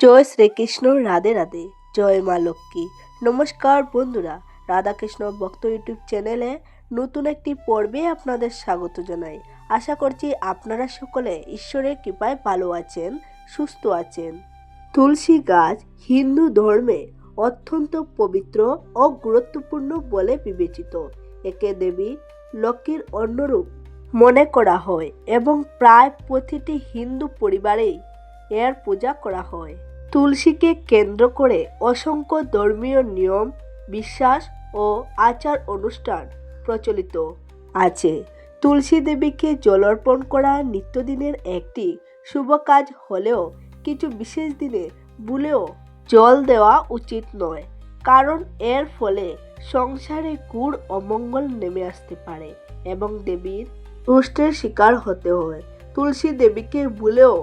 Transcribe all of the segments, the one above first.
জয় শ্রীকৃষ্ণ, রাধে রাধে। জয় মা লক্ষ্মী। নমস্কার বন্ধুরা, রাধাকৃষ্ণ ভক্ত ইউটিউব চ্যানেলে নতুন একটি পর্বে আপনাদের স্বাগত জানাই। আশা করছি আপনারা সকলে ঈশ্বরের কৃপায় ভালো আছেন, সুস্থ আছেন। তুলসী গাছ হিন্দু ধর্মে অত্যন্ত পবিত্র ও গুরুত্বপূর্ণ বলে বিবেচিত। একে দেবী লক্ষ্মীর অন্যরূপ মনে করা হয় এবং প্রায় প্রতিটি হিন্দু পরিবারেই এর পূজা করা হয়। তুলসীকে কেন্দ্র করে অসংখ্য ধর্মীয় নিয়ম, বিশ্বাস ও আচার অনুষ্ঠান প্রচলিত আছে। তুলসী দেবীকে জল অর্পণ করা নিত্যদিনের একটি শুভ কাজ হলেও কিছু বিশেষ দিনে ভুলেও জল দেওয়া উচিত নয়, কারণ এর ফলে সংসারে গুড় অমঙ্গল নেমে আসতে পারে এবং দেবীর রুষ্টের শিকার হতে হয়। তুলসী দেবীকে ভুলেও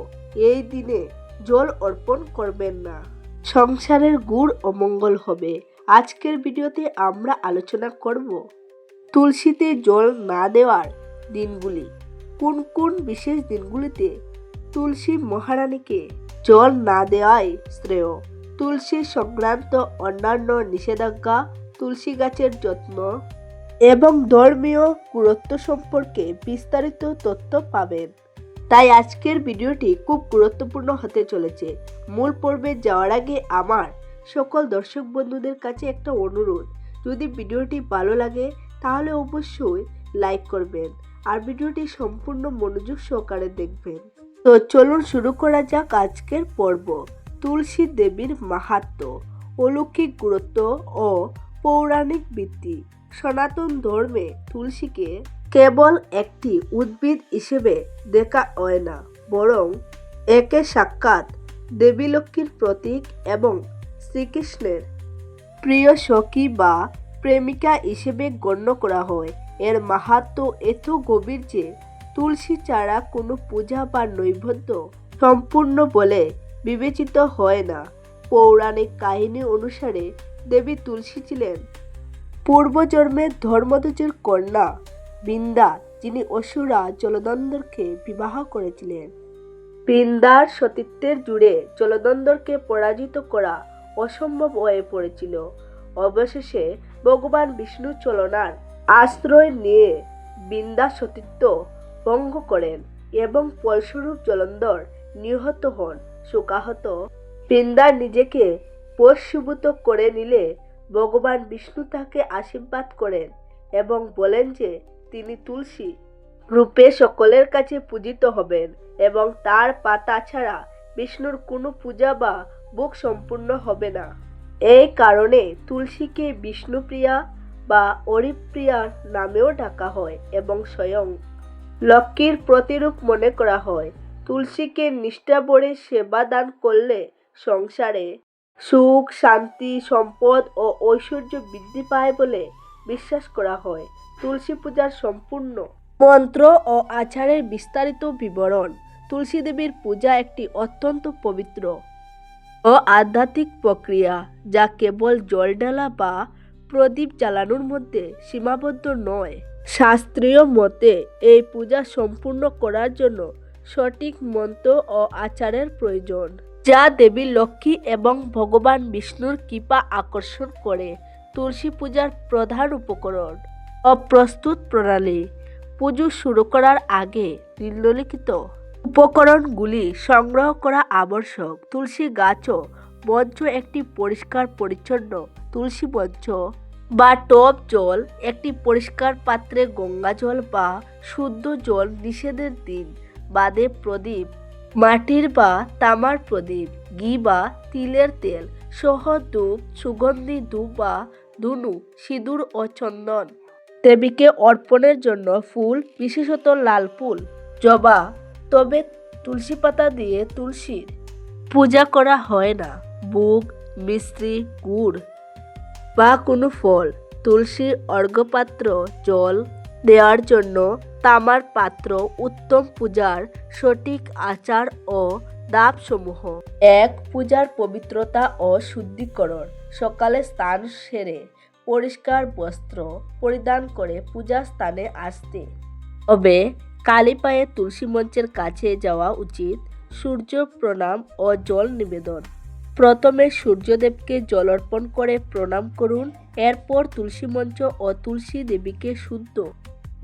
এই দিনে জল অর্পণ করবেন না। সংসারের গুড় অমঙ্গল হবে। আজকের ভিডিওতে আমরা আলোচনা করব তুলসীতে জল না দেওয়ার দিনগুলি। কোন কোন বিশেষ দিনগুলিতে তুলসী মহারানীকে জল না দেওয়াই শ্রেয়? তুলসী সংক্রান্ত অন্যান্য নিষেধাজ্ঞা, তুলসী গাছের যত্ন এবং ধর্মীয় গুরুত্ব সম্পর্কে বিস্তারিত তথ্য পাবেন। তাই আজকের ভিডিওটি খুব গুরুত্বপূর্ণ হতে চলেছে। মূল পর্বে যাওয়ার আগে আমার সকল দর্শক বন্ধুদের কাছে একটা অনুরোধ। যদি ভিডিওটি ভালো লাগে, তাহলে অবশ্যই লাইক করবেন আর ভিডিওটি সম্পূর্ণ মনোযোগ সহকারে দেখবেন। তো চলুন শুরু করা যাক আজকের পর্ব। তুলসী দেবীর মাহাত্ম্য অলৌকিক গুরুত্ব ও পৌরাণিক ভিত্তি। সনাতন ধর্মে তুলসীকে কেবল একটি উদ্ভিদ হিসেবে দেখা হয় না, বরং একে সাক্ষাৎ দেবী লক্ষ্মীর প্রতীক এবং শ্রীকৃষ্ণের প্রিয় সখী বা প্রেমিকা হিসেবে গণ্য করা হয়। এর মাহাত্ম্য এত গভীর যে তুলসী ছাড়া কোনো পূজা বা নৈবদ্য সম্পূর্ণ বলে বিবেচিত হয় না। পৌরাণিক কাহিনী অনুসারে দেবী তুলসী ছিলেন পূর্বজন্মের ধর্মধ্বজের কন্যা। বৃন্দা যিনি অসুরা জলদন্দরকে বিবাহ করেছিলেন। বৃন্দার সতীত্বের জুড়ে জলদন্দরকে পরাজিত করা অসম্ভব হয়ে পড়েছিল। অবশেষে ভগবান বিষ্ণু চলনার আশ্রয় নিয়ে বৃন্দা সতীত্ব ভঙ্গ করেন এবং ফলস্বরূপ জলন্ধর নিহত হন। শোকাহত বৃন্দা নিজেকে বশীভূত করে নিলে ভগবান বিষ্ণু তাকে আশীর্বাদ করেন এবং বলেন যে তিনি তুলসী রূপে সকলের কাছে পূজিত হবেন এবং তার পাতা ছাড়া বিষ্ণুর কোনো পূজা বা বুক সম্পূর্ণ হবে না। এই কারণে তুলসীকে বিষ্ণুপ্রিয়া বা হরিপ্রিয়া নামেও ডাকা হয় এবং স্বয়ং লক্ষ্মীর প্রতিরূপ মনে করা হয়। তুলসীকে নিষ্ঠা ভরে সেবা দান করলে সংসারে সুখ, শান্তি, সম্পদ ও ঐশ্বর্য বৃদ্ধি পায় বলে বিশ্বাস করা হয়। তুলসী পূজার সম্পূর্ণ মন্ত্র ও আচারের বিস্তারিত বিবরণ। তুলসী দেবীর পূজা একটি অত্যন্ত পবিত্র ও আধ্যাত্মিক প্রক্রিয়া, যা কেবল জল ঢালা বা প্রদীপ জ্বালানোর মধ্যে সীমাবদ্ধ নয়। শাস্ত্রীয় মতে, এই পূজা সম্পূর্ণ করার জন্য সঠিক মন্ত্র ও আচারের প্রয়োজন, যা দেবী লক্ষ্মী এবং ভগবান বিষ্ণুর কৃপা আকর্ষণ করে। তুলসী পূজার প্রধান উপকরণ ও প্রস্তুত প্রণালী। পুজো শুরু করার আগে নিম্নলিখিত উপকরণগুলি সংগ্রহ করা আবশ্যক। তুলসী গাছও মঞ্চ একটি পরিষ্কার পরিচ্ছন্ন তুলসী মঞ্চ বা টব জল, একটি পরিষ্কার পাত্রে গঙ্গা জল বা শুদ্ধ জল নিষেধের দিন। বাদে প্রদীপ, মাটির বা তামার প্রদীপ, ঘি বা তিলের তেল, সহ ধূপ সুগন্ধি ধূপ বা ধুনু, সিঁদুর ও চন্দন। দেবীকে অর্পণের জন্য ফুল, বিশেষত লাল ফুল, জবা, তবে তুলসী পাতা দিয়ে তুলসীর পূজা করা হয় না। বুক মিশ্রি গুড় বা কোনো ফল তুলসীর অর্ঘ্যপাত্র, জল দেওয়ার জন্য তামার পাত্র, উত্তম পূজার সঠিক আচার ও দাবসমূহ এক, পূজার পবিত্রতা ও শুদ্ধিকরণ। সকালে স্নান সেরে পরিষ্কার বস্ত্র পরিধান করে পূজা স্থানে আসতে। তবে কালী পায়ে তুলসী মঞ্চের কাছে যাওয়া উচিত সূর্য প্রণাম ও জল নিবেদন। প্রথমে সূর্যদেবকে জল অর্পণ করে প্রণাম করুন, এরপর তুলসী মঞ্চ ও তুলসী দেবীকে শুদ্ধ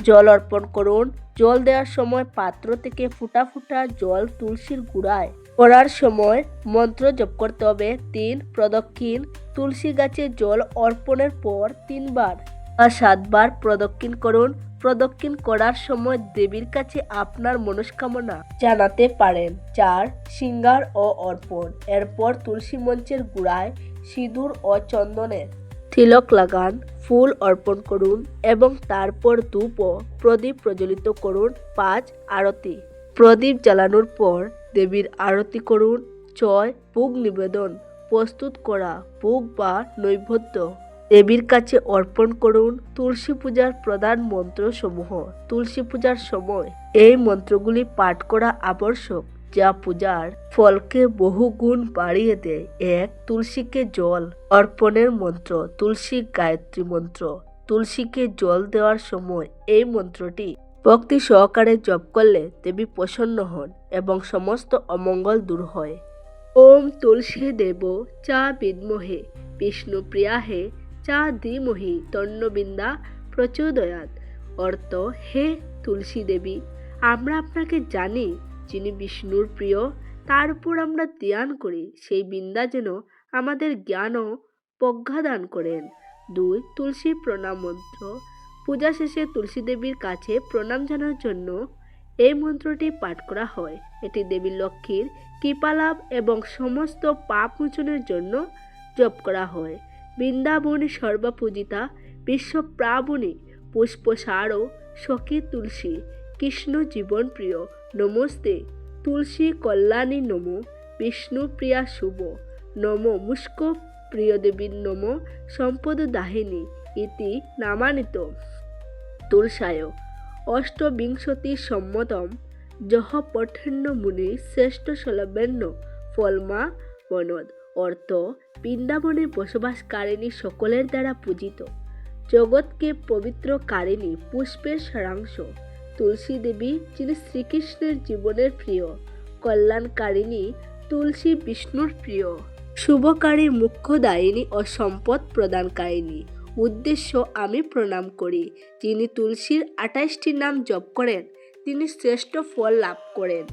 জল অর্পণ করুন। জল দেওয়ার সময় পাত্র থেকে ফুটা ফুটা জল তুলসীর গুড়ায় করার সময় মন্ত্র জপ করতে হবে। তিন, প্রদক্ষিণ। তুলসী গাছে জল অর্পণের পর তিনবার। বা সাতবার প্রদক্ষিণ করুন। প্রদক্ষিণ করার সময় দেবীর কাছে আপনার মনস্কামনা জানাতে পারেন। চার, সিঙ্গার ও অর্পণ। এরপর তুলসী মঞ্চের গুড়ায় সিঁদুর ও চন্দনের তিলক লাগান, ফুল অর্পণ করুন এবং তারপর ধূপ ও প্রদীপ প্রজ্বলিত করুন। পাঁচ, আরতি। প্রদীপ জ্বালানোর পর দেবীর আরতি করুন ছয় ভোগ নিবেদন, প্রস্তুত করা, ভোগ বা নৈবেদ্য। দেবীর কাছে অর্পণ করুন তুলসী পূজার প্রধান মন্ত্র সমূহ তুলসী পূজার সময় এই মন্ত্রগুলি পাঠ করা আবশ্যক, যা পূজার ফলকে বহু গুণ বাড়িয়ে দেয়। এক, তুলসীকে জল অর্পণের মন্ত্র, তুলসী গায়ত্রী মন্ত্র। তুলসীকে জল দেওয়ার সময় এই মন্ত্রটি ভক্তি সহকারে জপ করলে দেবী প্রসন্ন হন। এবং সমস্ত অমঙ্গল দূর হয়। ওম তুলসী দেব, চা বিদ্মহে বিষ্ণুপ্রিয়া হে চা ধীমহি তন্নবিন্দা প্রচোদয়াত। অর্থ, হে তুলসী দেবী, আমরা আপনাকে জানি, যিনি বিষ্ণুর প্রিয়, তার উপর আমরা ধ্যান করি, সেই বিন্দা যেন আমাদের জ্ঞান ও প্রজ্ঞা দান করেন। দুই, তুলসী প্রণাম মন্ত্র। পূজা শেষে তুলসী দেবীর কাছে প্রণাম জানার জন্য এই মন্ত্রটি পাঠ করা হয়। এটি দেবী লক্ষ্মীর কৃপালাভ এবং সমস্ত পাপ মোচনের জন্য জপ করা হয়। বৃন্দাবনী সর্বপূজিতা বিশ্বপ্রাবণী পুষ্পসারও সখী তুলসী কৃষ্ণ জীবন প্রিয় নমস্তে তুলসী কল্যাণী নম বিষ্ণুপ্রিয়া শুভ নম মুস্ক প্রিয় দেবীর নম সম্পদ দাহিনী ইতি নামানিত তুলসায় অষ্টবিংশতি সম্মতম যহ পঠন্য মুনি শ্রেষ্ঠ সলবেন্ন ফলমা বনদ। অর্থ বৃন্দাবনে বসবাসকারিণী সকলের দ্বারা পূজিত। জগৎকে পবিত্র পবিত্রকারিণী, পুষ্পের সারাংশ। তুলসী দেবী যিনি শ্রীকৃষ্ণের জীবনের প্রিয়। কল্যাণকারিণী, তুলসী বিষ্ণুর প্রিয়। শুভকারী মুখ্যদায়িনী ও সম্পদ প্রদানকারিণী। উদ্দেশ্য আমি প্রণাম করি। যিনি তুলসীর আঠাইশটি নাম জপ করেন, তিনি শ্রেষ্ঠ ফল লাভ করেন।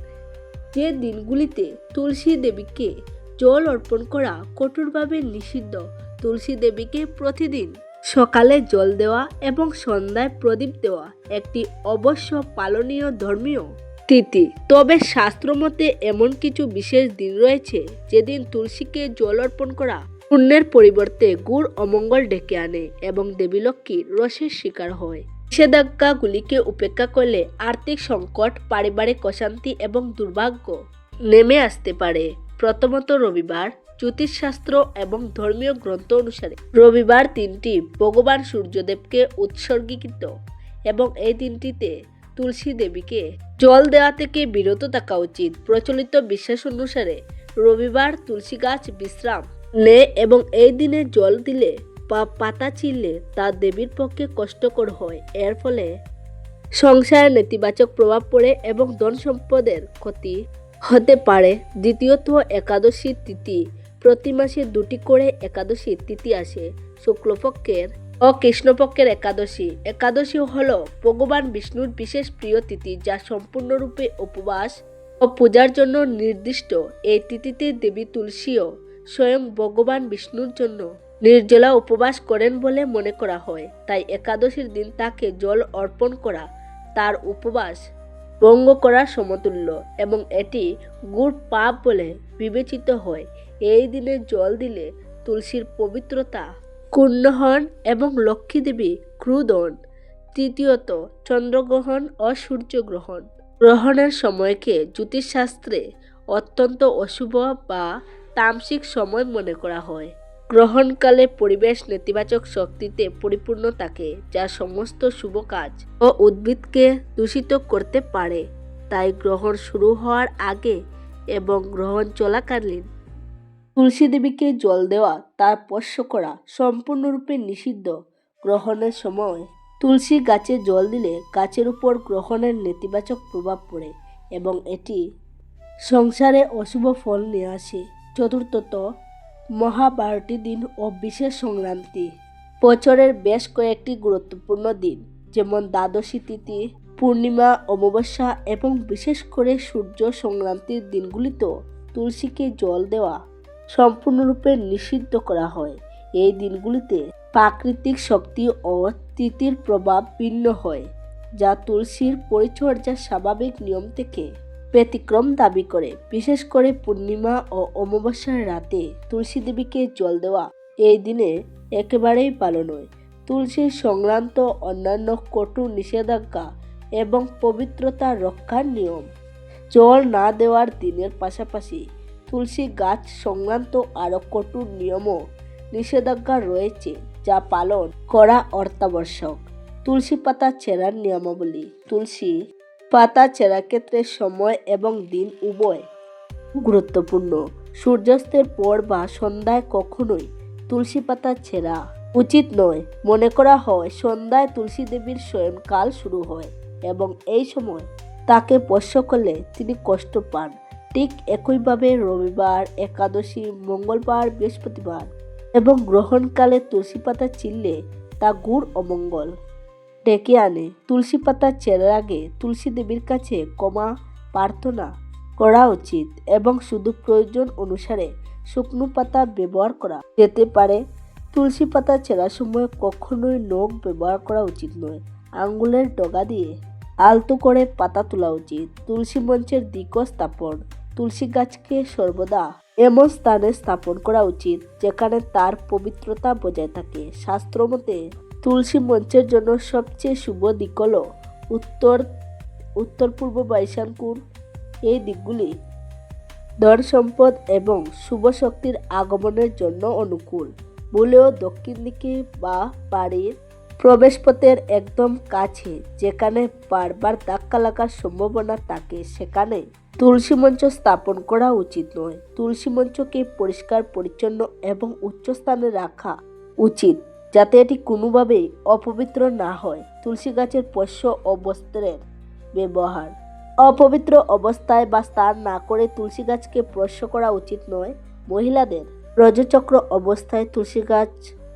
যে দিনগুলিতে তুলসী দেবীকে জল অর্পণ করা কঠোরভাবে নিষিদ্ধ, তুলসী দেবীকে প্রতিদিন সকালে জল দেওয়া এবং সন্ধ্যায় প্রদীপ দেওয়া একটি অবশ্য পালনীয় ধর্মীয় তিথি। তবে শাস্ত্রমতে এমন কিছু বিশেষ দিন রয়েছে, যেদিন তুলসীকে জল অর্পণ করা পুণ্যের পরিবর্তে গুড় অমঙ্গল ডেকে আনে এবং দেবী লক্ষ্মীর রসের শিকার হয়। নিষেধাজ্ঞাগুলিকে উপেক্ষা করলে আর্থিক সংকট, পারিবারিক অশান্তি এবং দুর্ভাগ্য নেমে আসতে পারে। প্রথমত রবিবার, জ্যোতিষশাস্ত্র এবং ধর্মীয় গ্রন্থ অনুসারে রবিবার দিনটি ভগবান সূর্যদেবকে উৎসর্গীকৃত এবং এই দিনটিতে তুলসী দেবীকে জল দেওয়া থেকে বিরত থাকা উচিত। প্রচলিত বিশ্বাস অনুসারে রবিবার তুলসী গাছ বিশ্রাম নেয় এবং এই দিনে জল দিলে বা পাতা ছিঁড়লে তা দেবীর পক্ষে কষ্টকর হয়। এর ফলে সংসারে নেতিবাচক প্রভাব পড়ে এবং ধন সম্পদের ক্ষতি হতে পারে। দ্বিতীয়ত একাদশী তিথি। প্রতি মাসে দুটি করে একাদশী তিথি আসে। শুক্লপক্ষের ও কৃষ্ণপক্ষের একাদশী। একাদশী হল ভগবান বিষ্ণুর বিশেষ প্রিয় তিথি যা সম্পূর্ণরূপে উপবাস ও পূজার জন্য নির্দিষ্ট। এই তিথিতে দেবী তুলসীও স্বয়ং ভগবান বিষ্ণুর জন্য নির্জলা উপবাস করেন বলে মনে করা হয়। তাই একাদশীর দিন তাকে জল অর্পণ করা, তার উপবাস ভঙ্গ করার সমতুল্য এবং এটি গুড় পাপ বলে বিবেচিত হয়। এই দিনে জল দিলে তুলসীর পবিত্রতা ক্ষুণ্ণ হন এবং লক্ষ্মী দেবী ক্রুদ হন তৃতীয়ত চন্দ্রগ্রহণ ও সূর্যগ্রহণ। গ্রহণের সময়কে জ্যোতিষশাস্ত্রে অত্যন্ত অশুভ বা তামসিক সময় মনে করা হয়। গ্রহণকালে পরিবেশ নেতিবাচক শক্তিতে পরিপূর্ণ থাকে, যা সমস্ত শুভ কাজ ও উদ্ভিদকে দূষিত করতে পারে। তাই গ্রহণ শুরু হওয়ার আগে এবং গ্রহণ চলাকালীন তুলসী দেবীকে জল দেওয়া, তার স্পর্শ করা সম্পূর্ণরূপে নিষিদ্ধ। গ্রহণের সময় তুলসী গাছে জল দিলে গাছের উপর গ্রহণের নেতিবাচক প্রভাব পড়ে এবং এটি সংসারে অশুভ ফল নিয়ে আসে। চতুর্থত মহা বারোটি দিন ও বিশেষ সংক্রান্তি। বছরের বেশ কয়েকটি গুরুত্বপূর্ণ দিন, যেমন দ্বাদশী তিথি, পূর্ণিমা, অমাবস্যা এবং বিশেষ করে সূর্য সংক্রান্তির দিনগুলিতেও তুলসীকে জল দেওয়া সম্পূর্ণরূপে নিষিদ্ধ করা হয়। এই দিনগুলিতে প্রাকৃতিক শক্তি ও তিথির প্রভাব ভিন্ন হয়, যা তুলসীর পরিচর্যার স্বাভাবিক নিয়ম থেকে ব্যতিক্রম দাবি করে, বিশেষ করে পূর্ণিমা ও অমাবস্যার রাতে তুলসী দেবীকে জল দেওয়া এই দিনে একেবারেই পালন হয় তুলসীর সংক্রান্ত অন্যান্য কটু নিষেধাজ্ঞা এবং পবিত্রতা রক্ষার নিয়ম। জল না দেওয়ার দিনের পাশাপাশি তুলসী গাছ সংক্রান্ত আরও কঠোর নিয়মও নিষেধাজ্ঞা রয়েছে, যা পালন করা অত্যাবশ্যক। তুলসী পাতা ছেঁড়ার নিয়মাবলী, তুলসী পাতা ছেঁড়া ক্ষেত্রে সময় এবং দিন উভয় গুরুত্বপূর্ণ। সূর্যাস্তের পর বা সন্ধ্যায় কখনোই তুলসী পাতা ছেঁড়া উচিত নয়। মনে করা হয়, সন্ধ্যায় তুলসী দেবীর শয়নকাল শুরু হয় এবং এই সময় তাকে স্পর্শ করলে তিনি কষ্ট পান। ঠিক একইভাবে রবিবার, একাদশী, মঙ্গলবার, বৃহস্পতিবার এবং গ্রহণকালে তুলসী পাতা চিনলে তা গুড় অমঙ্গল ডেকে আনে। তুলসী পাতা চেরার আগে তুলসী দেবীর কাছে কমা প্রার্থনা করা উচিত এবং শুধু প্রয়োজন অনুসারে শুকনো পাতা ব্যবহার করা যেতে পারে। তুলসী পাতা ছেঁড়ার সময় কখনোই নখ ব্যবহার করা উচিত নয়। আঙ্গুলের ডগা দিয়ে আলতো করে পাতা তোলা উচিত। তুলসী মঞ্চের দিক স্থাপন। তুলসী গাছকে সর্বদা এমন স্থানে স্থাপন করা উচিত যেখানে তার পবিত্রতা বজায় থাকে। শাস্ত্রমতে তুলসী মঞ্চের জন্য সবচেয়ে শুভ দিক হল উত্তর উত্তর পূর্ব বাইশানকুর এই দিকগুলি। ধন সম্পদ এবং শুভ শক্তির আগমনের জন্য অনুকূল। বলেও দক্ষিণ দিকে বা বাড়ির প্রবেশপথের একদম কাছে, যেখানে বারবার ধাক্কা লাগার সম্ভাবনা থাকে, সেখানে তুলসী মঞ্চ স্থাপন করা উচিত নয়। তুলসী মঞ্চকে পরিষ্কার, পরিচ্ছন্ন এবং উচ্চ স্থানে রাখা উচিত। যাতে এটি কোনোভাবেই অপবিত্র না হয়। তুলসী গাছের পোষ্য ও বস্ত্রের ব্যবহার। অপবিত্র অবস্থায় বা স্নান না করে তুলসী গাছকে স্পর্শ করা উচিত নয়। মহিলাদের রজচক্র অবস্থায় তুলসী গাছ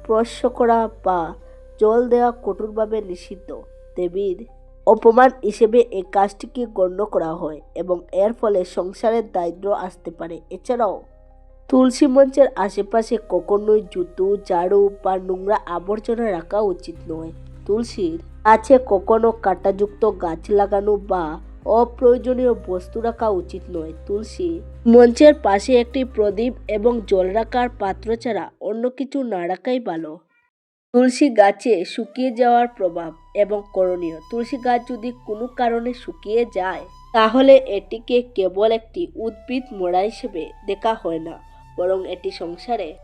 স্পর্শ করা বা জল দেওয়া কঠোরভাবে নিষিদ্ধ। দেবীর অপমান হিসেবে এই কাজটিকে গণ্য করা হয় এবং এর ফলে সংসারের দারিদ্র আসতে পারে। এছাড়াও তুলসী মঞ্চের আশেপাশে কখনোই জুতো, ঝাড়ু বা নোংরা আবর্জনা রাখা উচিত নয়। তুলসীর আছে কখনো কাঁটাযুক্ত গাছ লাগানো বা অপ্রয়োজনীয় বস্তু রাখা উচিত নয়। তুলসী মঞ্চের পাশে একটি প্রদীপ এবং জল রাখার পাত্র ছাড়া অন্য কিছু না রাখাই ভালো। তুলসী গাছে শুকিয়ে যাওয়ার প্রভাব এবং করণীয়। তুলসী গাছ যদি কোনো কারণে শুকিয়ে যায়, তাহলে এটিকে কেবল একটি উদ্ভিদ মোড়া হিসেবে দেখা হয় না। বরং এটি সংসারে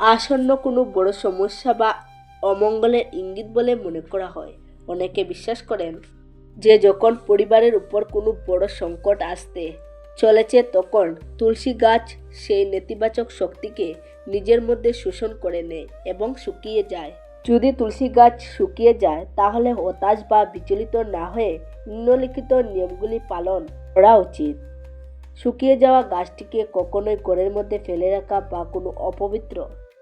আসন্ন কোনো বড় সমস্যা বা অমঙ্গলের ইঙ্গিত বলে মনে করা হয়। অনেকে বিশ্বাস করেন যে যখন পরিবারের উপর কোনো বড় সংকট আসতে চলেছে তখন তুলসী গাছ সেই নেতিবাচক শক্তিকে নিজের মধ্যে শোষণ করে নেয় এবং শুকিয়ে যায়। যদি তুলসী গাছ শুকিয়ে যায়, তাহলে হতাশ বা বিচলিত না হয়ে নিম্নলিখিত নিয়মগুলি পালন করা উচিত। শুকিয়ে যাওয়া গাছটিকে কখনোই ঘরের মধ্যে ফেলে রাখা বা কোনো অপবিত্র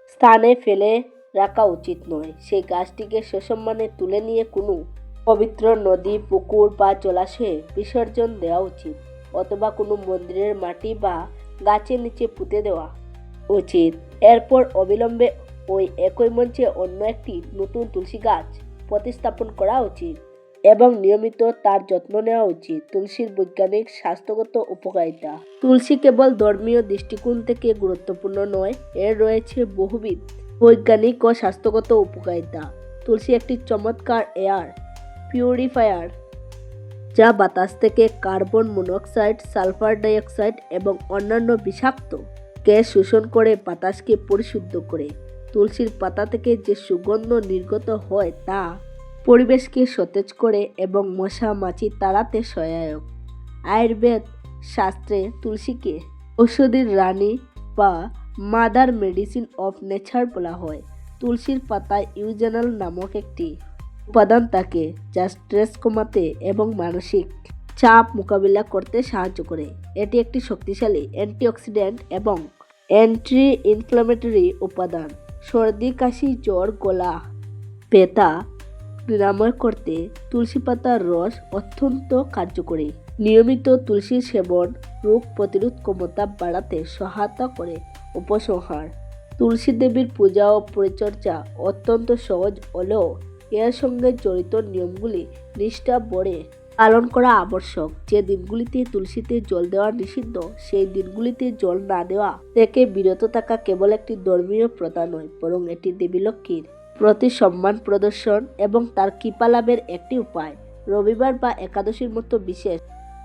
স্থানে ফেলে রাখা উচিত নয়। সেই গাছটিকে সসম্মানে তুলে নিয়ে কোনো পবিত্র নদী, পুকুর বা জলাশয়ে বিসর্জন দেওয়া উচিত অথবা কোনো মন্দিরের মাটি বা গাছের নিচে পুঁতে দেওয়া উচিত। এরপর অবিলম্বে ওই একই মঞ্চে অন্য একটি নতুন তুলসী গাছ প্রতিস্থাপন করা উচিত। এবং নিয়মিত তার যত্ন নেওয়া উচিত। তুলসীর বৈজ্ঞানিক স্বাস্থ্যগত উপকারিতা। তুলসী কেবল ধর্মীয় দৃষ্টিকোণ থেকে গুরুত্বপূর্ণ নয়, এর রয়েছে বহুবিধ বৈজ্ঞানিক ও স্বাস্থ্যগত উপকারিতা। তুলসী একটি চমৎকার এয়ার পিউরিফায়ার, যা বাতাস থেকে কার্বন মনোক্সাইড, সালফার ডাইঅক্সাইড এবং অন্যান্য বিষাক্ত গ্যাস শোষণ করে বাতাসকে পরিশুদ্ধ করে। তুলসীর পাতা থেকে যে সুগন্ধ নির্গত হয় তা পরিবেশকে সতেজ করে এবং মশা মাছি তাড়াতে সহায়ক। আয়ুর্বেদ শাস্ত্রে তুলসীকে ঔষধির রানী বা মাদার মেডিসিন অফ নেচার বলা হয়। তুলসীর পাতায় ইউজেনাল নামক একটি উপাদান থাকে যা স্ট্রেস কমাতে এবং মানসিক চাপ মোকাবিলা করতে সাহায্য করে। এটি একটি শক্তিশালী অ্যান্টিঅক্সিডেন্ট এবং অ্যান্টি ইনফ্লামেটরি উপাদান। সর্দি, কাশি, জ্বর, গলা পেতা নিরাময় করতে তুলসী পাতার রস অত্যন্ত কার্যকরী। নিয়মিত তুলসী সেবন রোগ প্রতিরোধ ক্ষমতা বাড়াতে সহায়তা করে উপসংহার। তুলসী দেবীর পূজা ও পরিচর্যা অত্যন্ত সহজ হলেও এর সঙ্গে জড়িত নিয়মগুলি নিষ্ঠা বড়ে পালন করা আবশ্যক। যে দিনগুলিতে তুলসীতে জল দেওয়া নিষিদ্ধ, সেই দিনগুলিতে জল না দেওয়া থেকে বিরত থাকা কেবল একটি ধর্মীয় প্রথা নয়, বরং এটি দেবী লক্ষ্মীর প্রতি সম্মান প্রদর্শন এবং তার কৃপা লাভের একটি উপায়। রবিবার বা একাদশীর মতো বিশেষ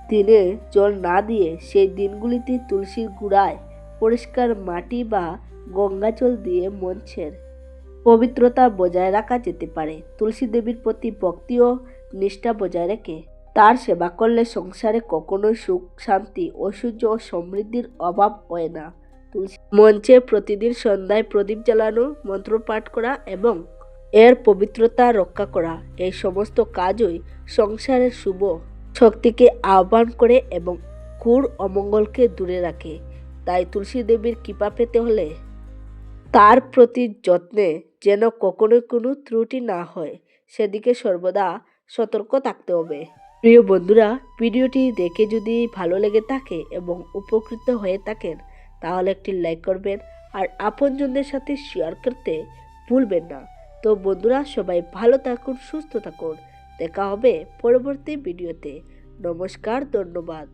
দিনে জল না দিয়ে সেই দিনগুলিতে তুলসীর গুড়ায় পরিষ্কার মাটি বা গঙ্গা জল দিয়ে মঞ্চের পবিত্রতা বজায় রাখা যেতে পারে। তুলসী দেবীর প্রতি ভক্তি ও নিষ্ঠা বজায় রেখে তার সেবা করলে সংসারে কখনোই সুখ, শান্তি, ঐশ্বর্য ও সমৃদ্ধির অভাব হয় না। মঞ্চে প্রতিদিন সন্ধ্যায় প্রদীপ জ্বালানো মন্ত্র পাঠ করা এবং এর পবিত্রতা রক্ষা করা। এই সমস্ত কাজই সংসারের শুভ শক্তিকে আহ্বান করে এবং কুর অমঙ্গলকে দূরে রাখে। তাই তুলসী দেবীর কৃপা পেতে হলে তার প্রতি যত্নে যেন কখনোই কোনো ত্রুটি না হয়, সেদিকে সর্বদা সতর্ক থাকতে হবে। প্রিয় বন্ধুরা, ভিডিওটি দেখে যদি ভালো লেগে থাকে এবং উপকৃত হয়ে থাকেন তাহলে একটি লাইক করবেন আর আপনজনদের সাথে শেয়ার করতে ভুলবেন না। তো বন্ধুরা, সবাই ভালো থাকুন, সুস্থ থাকুন। দেখা হবে পরবর্তী ভিডিওতে নমস্কার, ধন্যবাদ।